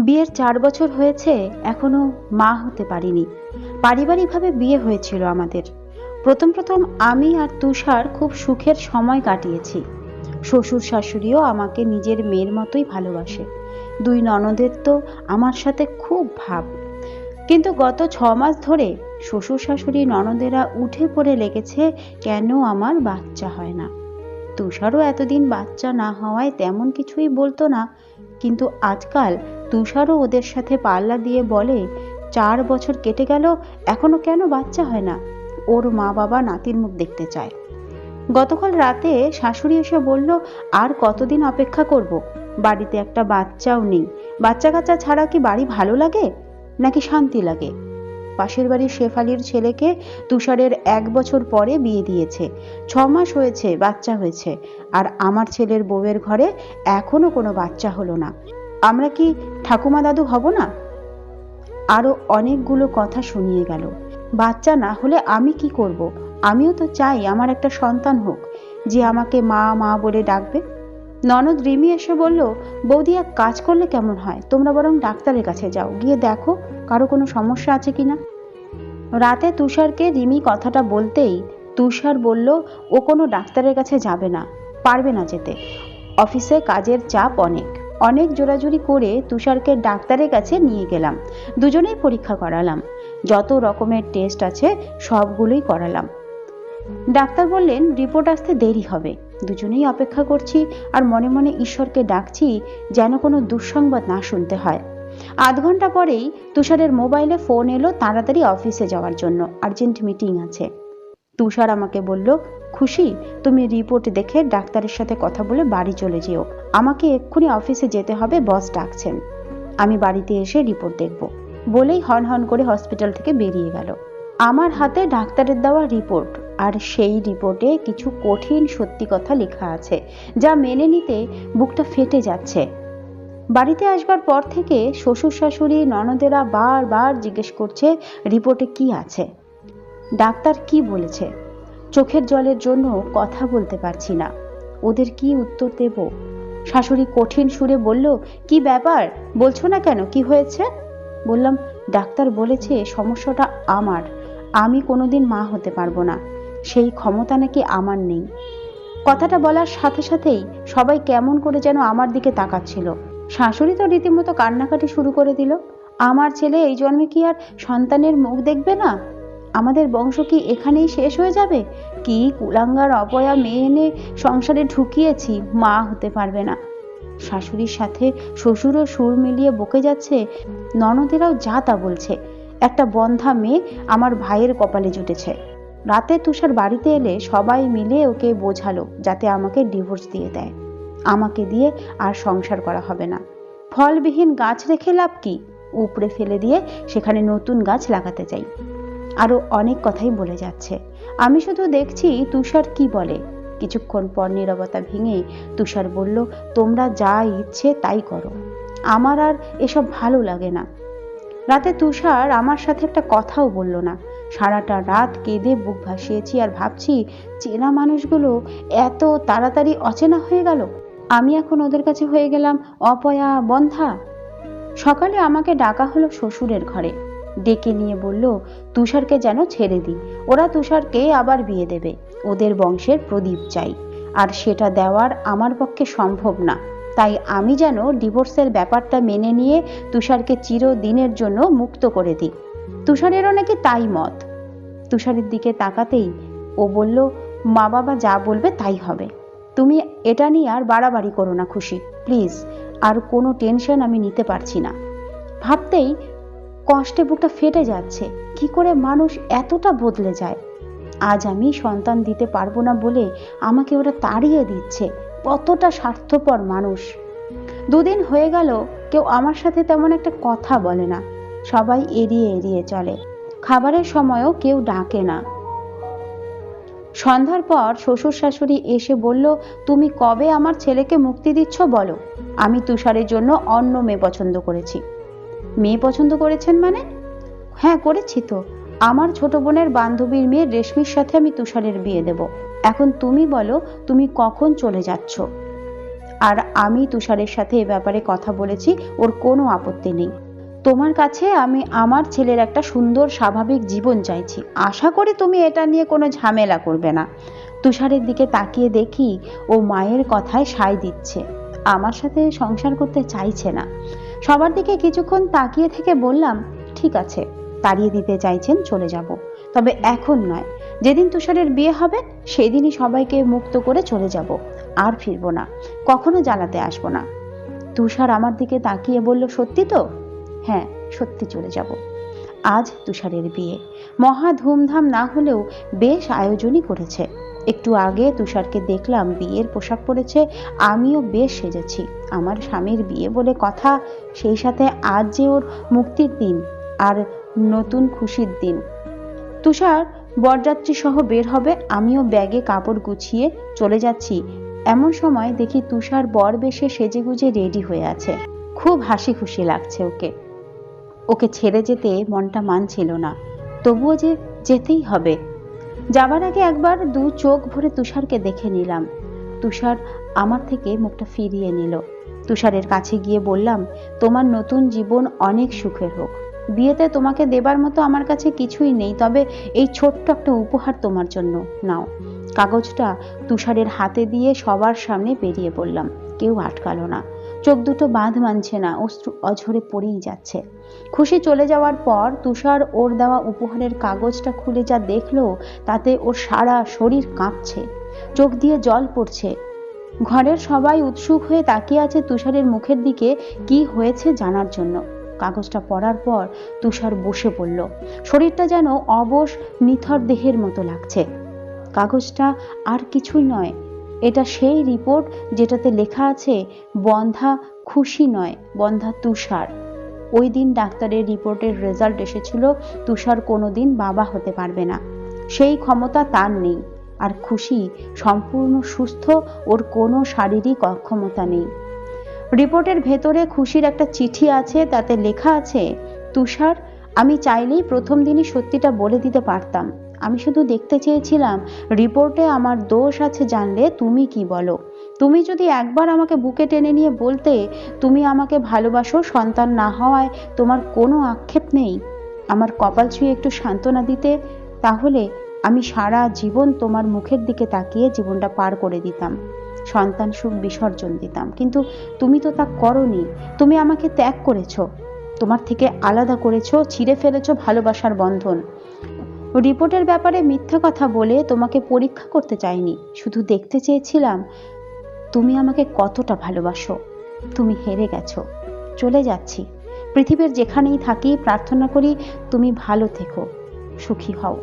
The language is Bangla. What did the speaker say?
বিয়ের চার বছর হয়েছে, এখনও মা হতে পারিনি। পারিবারিকভাবে বিয়ে হয়েছিল আমাদের। প্রথম প্রথম আমি আর তুষার খুব সুখের সময় কাটিয়েছি। শ্বশুর শাশুড়িও আমাকে নিজের মেয়ের মতোই ভালোবাসে। দুই ননদের তো আমার সাথে খুব ভাব। কিন্তু গত ছ মাস ধরে শ্বশুর শাশুড়ি ননদেরা উঠে পড়ে লেগেছে, কেন আমার বাচ্চা হয় না? তুষারও এতদিন বাচ্চা না হওয়ায় তেমন কিছুই বলতো না। কিন্তু আজকাল তুষারও ওদের সাথে পাল্লা দিয়ে বলে, চার বছর কেটে গেল, এখনও কেন বাচ্চা হয় না? ওর মা বাবা নাতির মুখ দেখতে চায়। গতকাল রাতে শাশুড়ি এসে বলল, আর কতদিন অপেক্ষা করব? বাড়িতে একটা বাচ্চাও নেই। বাচ্চা কাচ্চা ছাড়া কি বাড়ি ভালো লাগে? নাকি শান্তি লাগে? পাশের বাড়ির শেফালির ছেলেকে তুষারের এক বছর পরে বিয়ে দিয়েছে। ছ মাস হয়েছে, বাচ্চা হয়েছে। আর আমার ছেলের বউয়ের ঘরে এখনও কোনো বাচ্চা হলো না। আমরা কি ঠাকুমা দাদু হব না? আরও অনেকগুলো কথা শুনিয়ে গেল। বাচ্চা না হলে আমি কি করব? আমিও তো চাই আমার একটা সন্তান হোক। যে আমাকে মা মা বলে ডাকবে। ননদ রিমি এসে বলল, বৌদি, এক কাজ করলে কেমন হয়? তোমরা বরং ডাক্তারের কাছে যাও, গিয়ে দেখো কারও কোনো সমস্যা আছে কি না রাতে তুষারকে রিমি কথাটা বলতেই তুষার বলল, ও কোনো ডাক্তারের কাছে যাবে না, পারবে না যেতে। অফিসে কাজের চাপ অনেক। অনেক জোরাজুরি করে তুষারকে ডাক্তারের কাছে নিয়ে গেলাম। দুজনেই পরীক্ষা করালাম। যত রকমের টেস্ট আছে, সবগুলোই করালাম। ডাক্তার বললেন, রিপোর্ট আসতে দেরি হবে। দুজনেই অপেক্ষা করছি আর মনে মনে ঈশ্বরকে ডাকছি যেন কোনো দুঃসংবাদ না শুনতে হয়। আধ ঘণ্টা পরেই তুষারের মোবাইলে ফোন এলো তাড়াতাড়ি অফিসে যাওয়ার জন্য, আর্জেন্ট মিটিং আছে। তুষার আমাকে বলল, খুশি, তুমি রিপোর্ট দেখে ডাক্তারের সাথে কথা বলে বাড়ি চলে যেও। আমাকে এক্ষুনি অফিসে যেতে হবে, বস ডাকছেন। আমি বাড়িতে এসে রিপোর্ট দেখব। বলেই হন হন করে হসপিটাল থেকে বেরিয়ে গেল। আমার হাতে ডাক্তারের দেওয়া রিপোর্ট। আর সেই রিপোর্টে কিছু কঠিন সত্যি কথা লেখা আছে, যা মেনে নিতে বুকটা ফেটে যাচ্ছে। বাড়িতে আসবার পর থেকে শ্বশুর শাশুড়ি, ননদেরা বারবার জিজ্ঞেস করছে রিপোর্টে কি আছে? ডাক্তার কি বলেছে? চোখের জলের জন্য কথা বলতে পারছি না। ওদের কি উত্তর দেব? শাশুড়ি কঠিন সুরে বলল, কি ব্যাপার? বলছো না কেন? কি হয়েছে? বললাম, ডাক্তার বলেছে সমস্যাটা আমার। আমি কোনোদিন মা হতে পারব না। সেই ক্ষমতা নাকি আমার নেই। কথাটা বলার সাথে সাথেই সবাই কেমন করে যেন আমার দিকে তাকাচ্ছিল। শাশুড়ি তো রীতিমতো কান্নাকাটি শুরু করে দিল। আমার ছেলে এই জন্মে কি আর সন্তানের মুখ দেখবে না? আমাদের বংশ কি এখানেই শেষ হয়ে যাবে? কি কুলাঙ্গার, অপয়া মেয়ে এনে সংসারে ঢুকিয়েছি, মা হতে পারবে না। শাশুড়ির সাথে শ্বশুরও সুর মিলিয়ে বকে যাচ্ছে, ননদেরাও যা তা বলছে। একটা বন্ধা মেয়ে আমার ভাইয়ের কপালে জুটেছে। রাতে তুষার বাড়িতে এলে সবাই মিলে ওকে বোঝালো যাতে আমাকে ডিভোর্স দিয়ে দেয়। আমাকে দিয়ে আর সংসার করা হবে না। ফলবিহীন গাছ রেখে লাভ কি? উপড়ে ফেলে দিয়ে সেখানে নতুন গাছ লাগাতে চাই। আরও অনেক কথাই বলে যাচ্ছে। আমি শুধু দেখছি তুষার কি বলে। কিছুক্ষণ পর নীরবতা ভেঙে তুষার বলল, তোমরা যা ইচ্ছে তাই করো। আমার আর এসব ভালো লাগে না। রাতে তুষার আমার সাথে একটা কথাও বলল না। সারাটা রাত কেঁদে বুক ভাসিয়েছি আর ভাবছি, চেনা মানুষগুলো এত তাড়াতাড়ি অচেনা হয়ে গেল। আমি এখন ওদের কাছে হয়ে গেলাম, অপয়া বন্ধা। সকালে আমাকে ডাকা হলো শ্বশুরের ঘরে। ডেকে নিয়ে বলল, তুষারকে যেন ছেড়ে দিই। ওরা তুষারকে আবার বিয়ে দেবে। ওদের বংশের প্রদীপ চাই। আর সেটা দেওয়ার আমার পক্ষে সম্ভব না। তাই আমি যেন ডিভোর্সের ব্যাপারটা মেনে নিয়ে তুষারকে চিরদিনের জন্য মুক্ত করে দিই। তুষারেরও নাকি তাই মত। তুষারের দিকে তাকাতেই ও বলল, মা বাবা যা বলবে তাই হবে। তুমি এটা নিয়ে আর বাড়াবাড়ি করো না খুশি। প্লিজ, আর কোনো টেনশন আমি নিতে পারছি না। ভাবতেই কষ্টে বুকটা ফেটে যাচ্ছে। কি করে মানুষ এতটা বদলে যায়? আজ আমি সন্তান দিতে পারব না বলে আমাকে ওরা তাড়িয়ে দিচ্ছে। কতটা স্বার্থপর মানুষ। দুদিন হয়ে গেল, কেউ আমার সাথে তেমন একটা কথা বলে না। সবাই এড়িয়ে এড়িয়ে চলে। খাবারের সময়ও কেউ ডাকে না। সন্ধ্যার পর শ্বশুর শাশুড়ি এসে বলল, তুমি কবে আমার ছেলেকে মুক্তি দিচ্ছ বলো? আমি তুষারের জন্য অন্য মেয়ে পছন্দ করেছি। মেয়ে পছন্দ করেছেন মানে? হ্যাঁ করেছি তো। আমার ছোট বোনের বান্ধবীর মেয়ে রেশমির সাথে আমি তুষারের বিয়ে দেব। এখন তুমি বলো, তুমি কখন চলে যাচ্ছ? আর আমি তুষারের সাথে এ ব্যাপারে কথা বলেছি, ওর কোনো আপত্তি নেই। তোমার কাছে আমি আমার ছেলের একটা সুন্দর, স্বাভাবিক জীবন চাইছি। আশা করি তুমি এটা নিয়ে কোনো ঝামেলা করবে না। তুষারের দিকে তাকিয়ে দেখি ও মায়ের কথায় সায় দিচ্ছে। আমার সাথে সংসার করতে চাইছে না। সবার দিকে কিছুক্ষণ তাকিয়ে থেকে বললাম, ঠিক আছে। তাড়িয়ে দিতে চাইছেন, চলে যাব। তবে এখন নয়। যেদিন তুষারের বিয়ে হবে, সেদিনই সবাইকে মুক্ত করে চলে যাব। আর ফিরবো না। কখনো জ্বালাতে আসব না। তুষার আমার দিকে তাকিয়ে বলল, সত্যি তো? হ্যাঁ সত্যি চলে যাব। আজ তুষারের বিয়ে। মহা ধুমধাম না হলেও বেশ আয়োজনই করেছে। একটু আগে তুষারকে দেখলাম বিয়ের পোশাক পরেছে, আমিও বেশ সেজেছি। আমার স্বামীর বিয়ে বলে কথা, সেই সাথে আজ যে ওর মুক্তির দিন আর নতুন খুশির দিন। তুষার বরযাত্রী সহ বের হবে, আমিও ব্যাগে কাপড় গুছিয়ে চলে যাচ্ছি। এমন সময় দেখি তুষার বর বেশে সেজে গুজে রেডি হয়ে আছে। খুব হাসি খুশি লাগছে ওকে। ওকে ছেড়ে যেতে মনটা মানছিল না। তবুও যে যেতেই হবে। যাবার আগে একবার দু চোখ ভরে তুষারকে দেখে নিলাম। তুষার আমার থেকে মুখটা ফিরিয়ে নিল। তুষারের কাছে গিয়ে বললাম, তোমার নতুন জীবন অনেক সুখের হোক। বিয়েতে তোমাকে দেবার মতো আমার কাছে কিছুই নেই, তবে এই ছোট্ট একটা উপহার তোমার জন্য। নাও। কাগজটা তুষারের হাতে দিয়ে সবার সামনে বেরিয়ে পড়লাম। কেউ আটকালো না। চোখ দুটো বাঁধ মানছে না, অশ্রু অঝরে পড়েই যাচ্ছে। খুশি চলে যাওয়ার পর তুষার ওর দেওয়া উপহারের কাগজটা খুলে যা দেখল, তাতে ওর সারা শরীর কাঁপছে। চোখ দিয়ে জল পড়ছে। ঘরের সবাই উৎসুক হয়ে তাকিয়ে আছে তুষারের মুখের দিকে, কি হয়েছে জানার জন্য। কাগজটা পড়ার পর তুষার বসে পড়ল। শরীরটা যেন অবশ, নিথর দেহের মতো লাগছে। কাগজটা আর কিছুই নয় এটা সেই রিপোর্ট যেটাতে লেখা আছে, বন্ধা খুশি নয়, বন্ধা তুষার। ওই দিন ডাক্তারের রিপোর্টের রেজাল্ট এসেছিল, তুষার কোনোদিন বাবা হতে পারবে না। সেই ক্ষমতা তার নেই, আর খুশি সম্পূর্ণ সুস্থ, ওর কোনো শারীরিক অক্ষমতা নেই। রিপোর্টের ভেতরে খুশির একটা চিঠি আছে, তাতে লেখা আছে, তুষার, আমি চাইলেই প্রথম দিনই সত্যিটা বলে দিতে পারতাম। আমি শুধু দেখতে চেয়েছিলাম, রিপোর্টে আমার দোষ আছে জানলে তুমি কি বলো? তুমি যদি একবার আমাকে বুকে টেনে নিয়ে বলতে, তুমি আমাকে ভালোবাসো সন্তান না হওয়ায় তোমার কোনো আক্ষেপ নেই। আমার কপাল ছুঁয়ে একটু সান্ত্বনা দিতে, তাহলে আমি সারা জীবন তোমার মুখের দিকে তাকিয়ে জীবনটা পার করে দিতাম। সন্তান সুখ বিসর্জন দিতাম। কিন্তু তুমি তো তা করনি। তুমি আমাকে ত্যাগ করেছ। তোমার থেকে আলাদা করেছ, ছিঁড়ে ফেলেছো ভালোবাসার বন্ধন। রিপোর্টের ব্যাপারে মিথ্যা কথা বলে তোমাকে পরীক্ষা করতে চাইনি। শুধু দেখতে চেয়েছিলাম, তুমি আমাকে কতটা ভালোবাসো। তুমি হেরে গেছো। চলে যাচ্ছি। পৃথিবীর যেখানেই থাকি, প্রার্থনা করি তুমি ভালো থেকো। সুখী হও।